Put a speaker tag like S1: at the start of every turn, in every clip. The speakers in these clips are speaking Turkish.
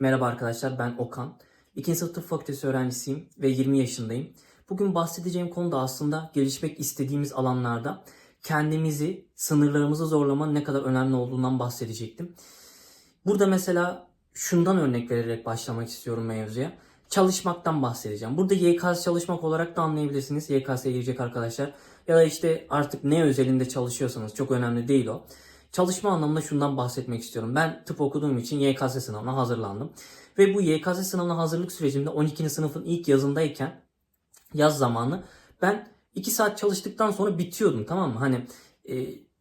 S1: Merhaba arkadaşlar ben Okan. İkinci sınıf tıp fakültesi öğrencisiyim ve 20 yaşındayım. Bugün bahsedeceğim konu da aslında gelişmek istediğimiz alanlarda kendimizi, sınırlarımızı zorlamanın ne kadar önemli olduğundan bahsedecektim. Burada mesela şundan örnek vererek başlamak istiyorum mevzuya. Çalışmaktan bahsedeceğim. Burada YKS çalışmak olarak da anlayabilirsiniz. YKS'ye girecek arkadaşlar. Ya da işte artık ne özelinde çalışıyorsanız çok önemli değil o. Çalışma anlamında şundan bahsetmek istiyorum. Ben tıp okuduğum için YKS sınavına hazırlandım. Ve bu YKS sınavına hazırlık sürecimde 12. sınıfın ilk yazındayken yaz zamanı ben 2 saat çalıştıktan sonra bitiyordum tamam mı? Hani e,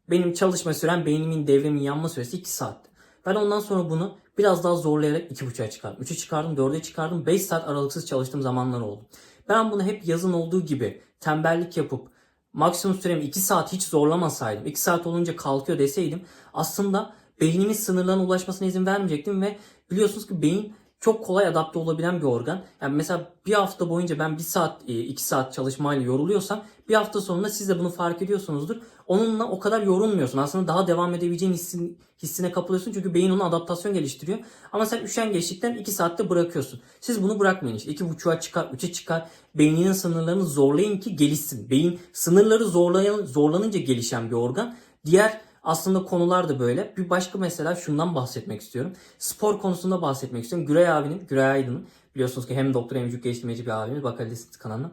S1: benim çalışma sürem beynimin devremin yanma süresi 2 saat. Ben ondan sonra bunu biraz daha zorlayarak 2.5'a çıkardım. 3'e çıkardım, 4'e çıkardım. 5 saat aralıksız çalıştığım zamanlar oldu. Ben bunu hep yazın olduğu gibi tembellik yapıp maksimum süremi 2 saat hiç zorlamasaydım, 2 saat olunca kalkıyor deseydim aslında beynimin sınırlarına ulaşmasına izin vermeyecektim ve biliyorsunuz ki beyin çok kolay adapte olabilen bir organ. Yani mesela bir hafta boyunca ben bir saat, e, iki saat çalışmayla yoruluyorsam bir hafta sonunda siz de bunu fark ediyorsunuzdur. Onunla o kadar yorulmuyorsun. Aslında daha devam edebileceğin hissin, hissine kapılıyorsun. Çünkü beyin ona adaptasyon geliştiriyor. Ama sen üşengeçlikten iki saatte bırakıyorsun. Siz bunu bırakmayın işte. iki buçuğa çıkar, üçe çıkar. Beyninin sınırlarını zorlayın ki gelişsin. Beyin sınırları zorlayan, zorlanınca gelişen bir organ. Diğer aslında konular da böyle. Bir başka mesela şundan bahsetmek istiyorum. Spor konusunda bahsetmek istiyorum. Güray abinin, Güray Aydın'ın biliyorsunuz ki hem doktor hem vücut geliştirmeci bir abimiz. Bakabilirsiniz kanalına.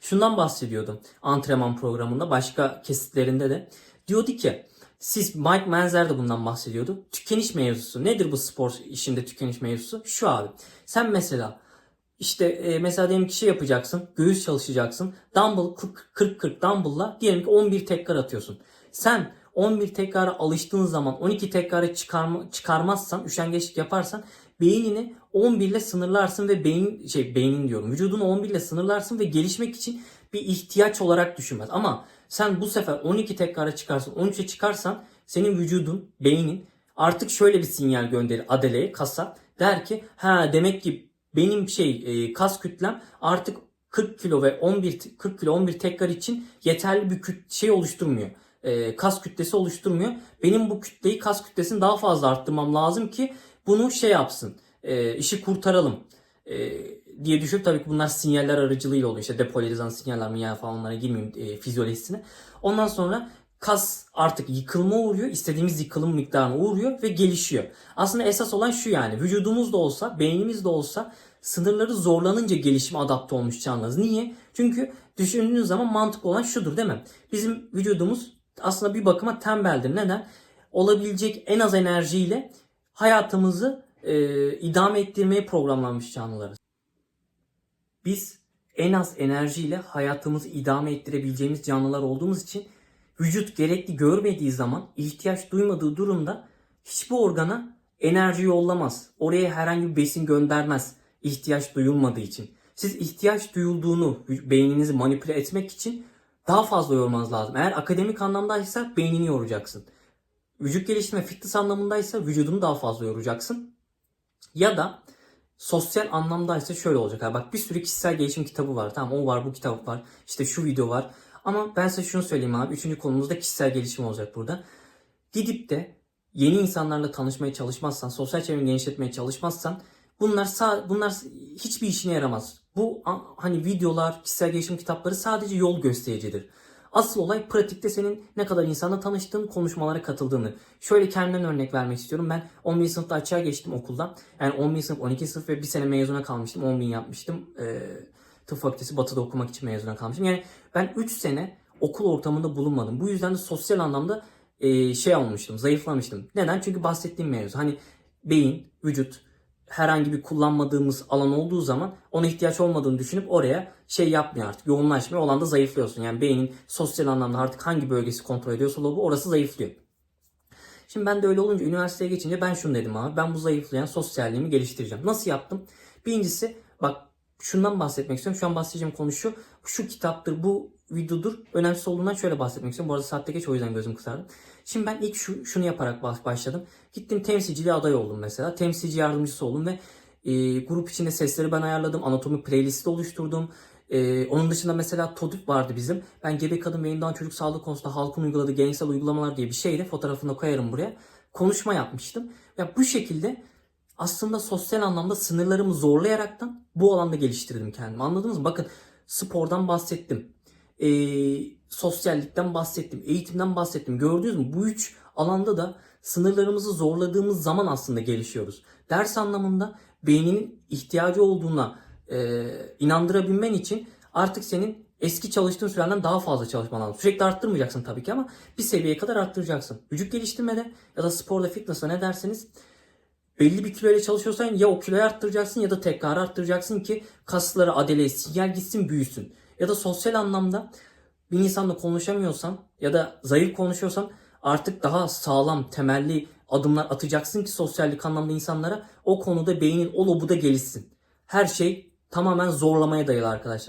S1: Şundan bahsediyordum antrenman programında başka kesitlerinde de. Diyordu ki siz Mike Menzer de bundan bahsediyordu. Tükeniş mevzusu. Nedir bu spor işinde tükeniş mevzusu? Şu abi. Sen mesela işte e, mesela diyelim ki şey yapacaksın. Göğüs çalışacaksın. Dumbbell 40-40 dumbbell'la diyelim ki 11 tekrar atıyorsun. Sen 11 tekrara alıştığın zaman 12 tekrara çıkarma, çıkarmazsan, üşengeçlik yaparsan beynini 11 ile sınırlarsın ve beyin şey beynin diyorum. Vücudunu 11 ile sınırlarsın ve gelişmek için bir ihtiyaç olarak düşünmez. Ama sen bu sefer 12 tekrara çıkarsın, 13'e çıkarsan senin vücudun, beynin artık şöyle bir sinyal gönderir adeleye, kasa. Der ki ha demek ki benim şey e, kas kütlem artık 40 kilo ve 11 40 kilo 11 tekrar için yeterli bir şey oluşturmuyor e, kas kütlesi oluşturmuyor. Benim bu kütleyi kas kütlesini daha fazla arttırmam lazım ki bunu şey yapsın. E, işi kurtaralım. E, diye düşünüp tabii ki bunlar sinyaller aracılığıyla oluyor. İşte depolarizan sinyaller mi falan onlara girmeyeyim e, fizyolojisine. Ondan sonra kas artık yıkılma uğruyor. istediğimiz yıkılım miktarına uğruyor ve gelişiyor. Aslında esas olan şu yani vücudumuz da olsa, beynimiz de olsa sınırları zorlanınca gelişime adapte olmuş canlılarız. Niye? Çünkü düşündüğünüz zaman mantıklı olan şudur değil mi? Bizim vücudumuz aslında bir bakıma tembeldir. Neden? Olabilecek en az enerjiyle hayatımızı e, idame ettirmeye programlanmış canlılarız. Biz en az enerjiyle hayatımızı idame ettirebileceğimiz canlılar olduğumuz için vücut gerekli görmediği zaman ihtiyaç duymadığı durumda hiçbir organa enerji yollamaz. Oraya herhangi bir besin göndermez ihtiyaç duyulmadığı için. Siz ihtiyaç duyulduğunu beyninizi manipüle etmek için daha fazla yormanız lazım. Eğer akademik anlamdaysa beynini yoracaksın. Vücut geliştirme fitness anlamındaysa vücudunu daha fazla yoracaksın. Ya da sosyal anlamdaysa şöyle olacak. Abi bak bir sürü kişisel gelişim kitabı var. Tamam o var bu kitap var. İşte şu video var. Ama ben size şunu söyleyeyim abi. Üçüncü konumuzda kişisel gelişim olacak burada. Gidip de yeni insanlarla tanışmaya çalışmazsan, sosyal çevreni genişletmeye çalışmazsan bunlar sağ, bunlar hiçbir işine yaramaz. Bu hani videolar, kişisel gelişim kitapları sadece yol göstericidir. Asıl olay pratikte senin ne kadar insanla tanıştığın, konuşmalara katıldığını. Şöyle kendimden örnek vermek istiyorum. Ben 11. sınıfta açığa geçtim okuldan. Yani 11. sınıf, 12. sınıf ve bir sene mezuna kalmıştım. 10 bin yapmıştım. Ee, tıp fakültesi Batı'da okumak için mezuna kalmıştım. Yani ben 3 sene okul ortamında bulunmadım. Bu yüzden de sosyal anlamda e, şey olmuştum, zayıflamıştım. Neden? Çünkü bahsettiğim mevzu. Hani beyin, vücut, herhangi bir kullanmadığımız alan olduğu zaman ona ihtiyaç olmadığını düşünüp oraya şey yapmıyor artık. Yoğunlaşmıyor. Olan da zayıflıyorsun. Yani beynin sosyal anlamda artık hangi bölgesi kontrol ediyorsa lobu orası zayıflıyor. Şimdi ben de öyle olunca üniversiteye geçince ben şunu dedim abi. Ben bu zayıflayan sosyalliğimi geliştireceğim. Nasıl yaptım? Birincisi bak şundan bahsetmek istiyorum. Şu an bahsedeceğim konu şu. Şu kitaptır, bu videodur. Önemsiz olduğundan şöyle bahsetmek istiyorum. Bu arada saatte geç o yüzden gözüm kısardı. Şimdi ben ilk şu, şunu yaparak başladım. Gittim temsilciliğe aday oldum mesela. Temsilci yardımcısı oldum ve e, grup içinde sesleri ben ayarladım. Anatomi playlisti oluşturdum. Ee, onun dışında mesela TODÜP vardı bizim. Ben gebe kadın ve yeniden çocuk sağlığı konusunda halkın uyguladığı geleneksel uygulamalar diye bir şeyle fotoğrafını koyarım buraya. Konuşma yapmıştım. Ya bu şekilde aslında sosyal anlamda sınırlarımı zorlayaraktan bu alanda geliştirdim kendimi. Anladınız mı? Bakın spordan bahsettim. Ee, sosyallikten bahsettim. Eğitimden bahsettim. Gördünüz mü? Bu üç alanda da sınırlarımızı zorladığımız zaman aslında gelişiyoruz. Ders anlamında beyninin ihtiyacı olduğuna e, inandırabilmen için artık senin eski çalıştığın sürenden daha fazla çalışman lazım. Sürekli arttırmayacaksın tabii ki ama bir seviyeye kadar arttıracaksın. Vücut geliştirmede ya da sporda, fitness'ta ne derseniz belli bir kiloyla çalışıyorsan ya o kiloyu arttıracaksın ya da tekrarı arttıracaksın ki kasları adele sinyal gitsin büyüsün. Ya da sosyal anlamda bir insanla konuşamıyorsan ya da zayıf konuşuyorsan artık daha sağlam temelli adımlar atacaksın ki sosyallik anlamda insanlara o konuda beynin o lobu da gelişsin. Her şey tamamen zorlamaya dayalı arkadaşlar.